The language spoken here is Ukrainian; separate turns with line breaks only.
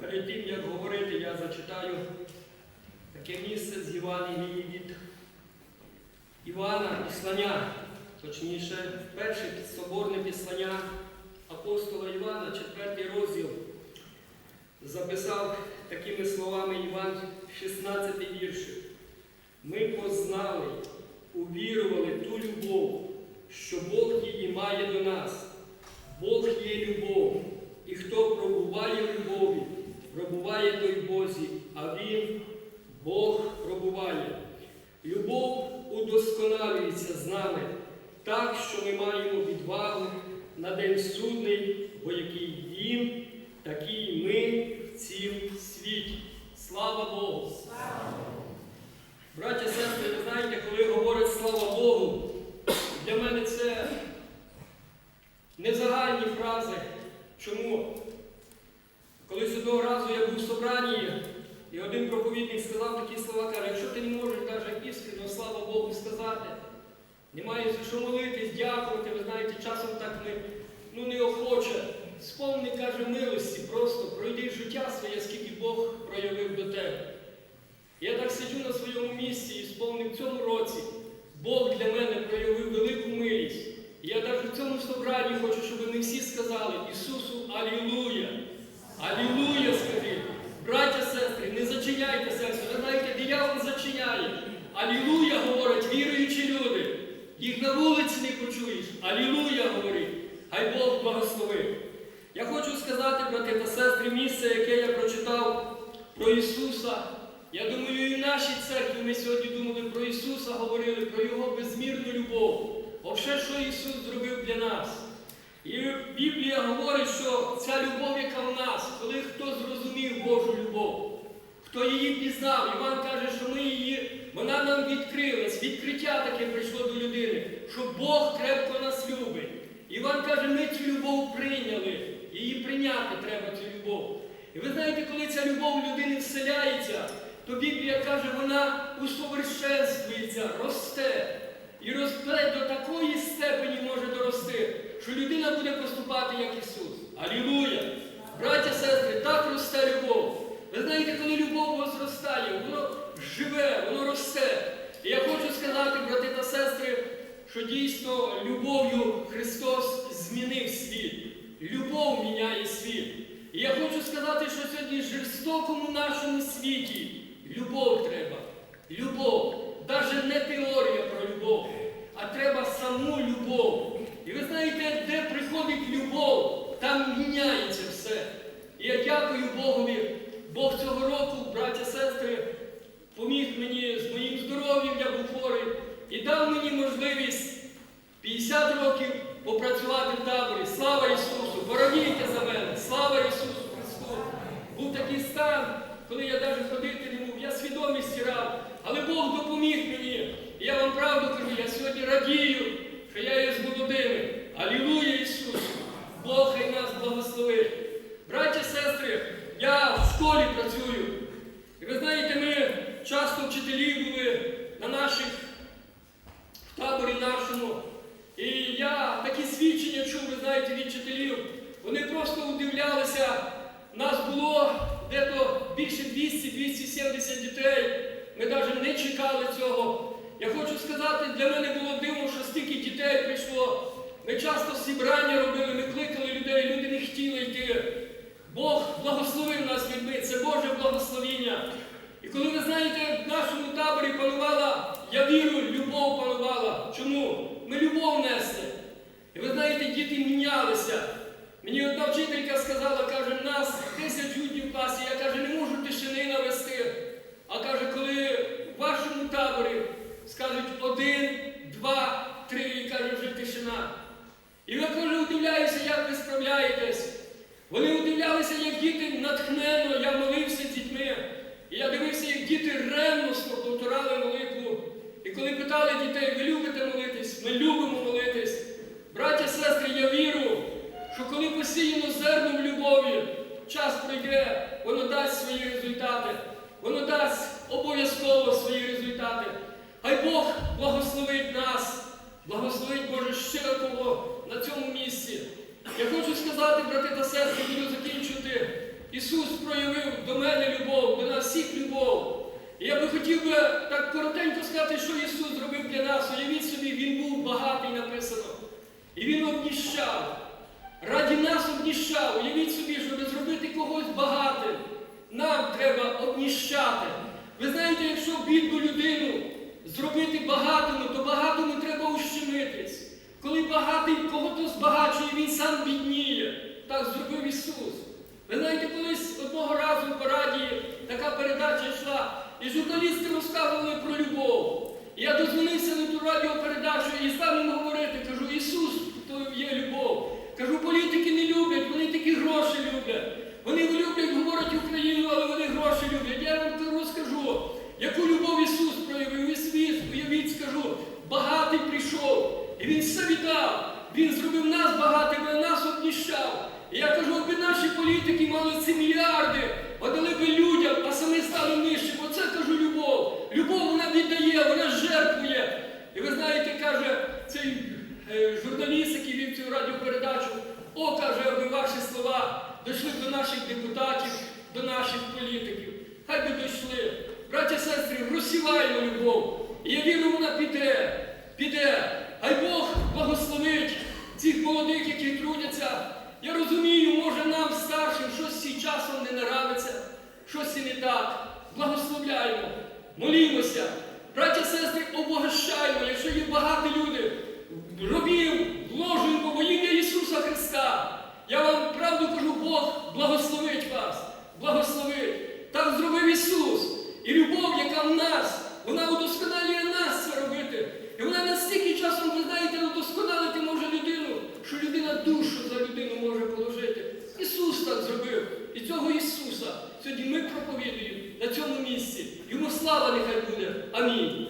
Перед тим, як говорити, я зачитаю таке місце з Євангелії від Івана Післання, точніше, перше соборне післання апостола Івана, четвертий розділ, записав такими словами Іван, 16 віршик. Ми познали, увірували ту любов, що Бог її має до нас. Бог є любов, і хто пробуває в любові, пробуває той Бозі, а Він, Бог, пробуває. Любов удосконалюється з нами, так, що ми маємо відвагу на день судний, бо який Він, такі й ми в цім світі. Слава Богу! Браття, сестри, ви знаєте, коли говорять слава Богу, для мене це не загальні фрази. Чому? Колись одного разу я був в собранні, і один проповідник сказав такі слова, каже, якщо ти не можеш навіть істину, слава Богу, сказати, немає за що молитись, дякувати, ви знаєте, часом так ми ну, неохоче. Сповни, каже, милості, просто пройди життя своє, скільки Бог проявив до тебе. Я так сиджу на своєму місці і сповнив в цьому році. Бог для мене проявив велику милість. І я навіть в цьому собранні хочу, щоб ми всі сказали Ісусу Алілуя! Алілуя, скажіть! Браття, сестри, не зачиняйте серце. Диявол зачиняє. Алілуя, говорять віруючі люди. Їх на вулиці не почуєш. Алілуя, говорить. Хай Бог благословить. Я хочу сказати, брати та сестри, місце, яке я прочитав про Ісуса. Я думаю, і в нашій церкві ми сьогодні думали про Ісуса, говорили про Його безмірну любов. Вообще, що Ісус зробив для нас. І Біблія говорить, що ця любов, яка в нас, коли хто зрозумів Божу любов, хто її пізнав, Іван каже, що ми її, вона нам відкрилась, відкриття таке прийшло до людини, що Бог крепко нас любить. Іван каже, ми цю любов прийняли, її прийняти треба цю любов. І ви знаєте, коли ця любов в людини вселяється, то Біблія каже, вона усовершенствується, росте. І росте до такої степені може дорости, що людина буде поступати як Ісус. Алілуя! Браття, сестри, так росте любов. Ви знаєте, коли любов у зростає, воно живе, воно росте. І я хочу сказати, брати та сестри, що дійсно любов'ю Христос змінив світ. Любов міняє світ. І я хочу сказати, що сьогодні жорстокому нашому світі любов треба. Любов. Навіть не теорія про любов, а треба саму любов. І ви знаєте, де приходить любов, там міняється все. І я дякую Богові. Бог цього року, браття, сестри, поміг мені з моїм здоров'ям, я був хворий, і дав мені можливість 50 років попрацювати в таборі. Слава Ісусу! Боронійте за мене! Слава Ісусу Христу! Був такий стан, коли я навіть ходити не мог, я свідомість стирав, але Бог допоміг мені. І я вам правду кажу, я сьогодні радію, що я є з молодими. Алілуя Ісус! Бог хай нас благословить. Браття, сестри, я в школі працюю. І ви знаєте, ми часто вчителі були на наших в таборі нашому. І я такі свідчення чув, ви знаєте, від вчителів. Вони просто удивлялися. Нас було дето більше 200-270 дітей. Ми навіть не чекали цього. Я хочу сказати, для мене було дивно, що стільки дітей прийшло. Ми часто зібрання робили, ми кликали людей, люди не хотіли йти. Бог благословив нас людьми, це Боже благословіння. І коли ви знаєте, в нашому таборі вірю, любов панувала. Чому? Ми любов несли. І ви знаєте, діти мінялися. Мені одна вчителька сказала, каже, нас 10 учнів в класі, я каже, не можу тишини навести. А каже, коли в вашому таборі скажуть один, два, три, і каже, вже тишина. І ви каже, удивляюся, як ви справляєтесь. Вони удивлялися, як діти натхненно, я молився з дітьми. І я дивився, як діти ревностно повторали молитву. Коли питали дітей, ви любите молитись? Ми любимо молитись. Браття, сестри, я вірю, що коли посіяно зерном любові, час пройде, воно дасть свої результати. Воно дасть обов'язково свої результати. Хай Бог благословить нас, благословить Боже щиро на цьому місці. Я хочу сказати, брати та сестри, буду закінчувати. Ісус проявив Я би хотів би так коротенько сказати, що Ісус зробив для нас. Уявіть собі, Він був багатий написано. І Він обніщав. Раді нас обніщав. Уявіть собі, щоб зробити когось багатим. Нам треба обніщати. Ви знаєте, якщо бідну людину зробити багатому треба ущемитись. Коли багатий кого-то збагачує, він сам бідніє. Так зробив Ісус. Ви знаєте, колись одного разу в параді така передача йшла, і журналісти розказували про любов. І я дозвонився на ту радіопередачу і став їм говорити, кажу, Ісус, то є любов. Кажу, політики не люблять, вони такі гроші люблять. Вони люблять, говорять Україну, але вони гроші люблять. Я вам кажу, розкажу, яку любов Ісус проявив і світ, уявіть, скажу, багатий прийшов, і Він все віддав. Він зробив нас багатими, а нас обніщав. І я кажу, аби наші політики мали ці мільярди, подали би людям, а самі стали нижчим. Оце кажу любов. Любов вона віддає, вона жертвує. І ви знаєте, каже цей е, журналіст, який вів цю радіопередачу, о, каже, аби ваші слова дійшли до наших депутатів, до наших би дійшли. Браття сестри, розсіваємо любов. І я вірю, вона піде, піде. Хай Бог благословить цих молодих, які трудяться. Я розумію, може нам старшим щось сі часом не нравиться, щось і не так. Благословляємо, молімося. Браття, сестри, обогащаємо, якщо є багаті люди, робів, вложуємо во ім'я Ісуса Христа. Я вам правду кажу, Бог благословить вас, благословить. Так зробив Ісус. І любов, яка в нас, вона удосконалює нас це робити. І вона настільки часом, ви знаєте, удосконалити може людину, що людина душу за людину може положити. Ісус так зробив. І цього Ісуса сьогодні ми проповідуємо на цьому місці. Йому слава нехай буде. Амінь.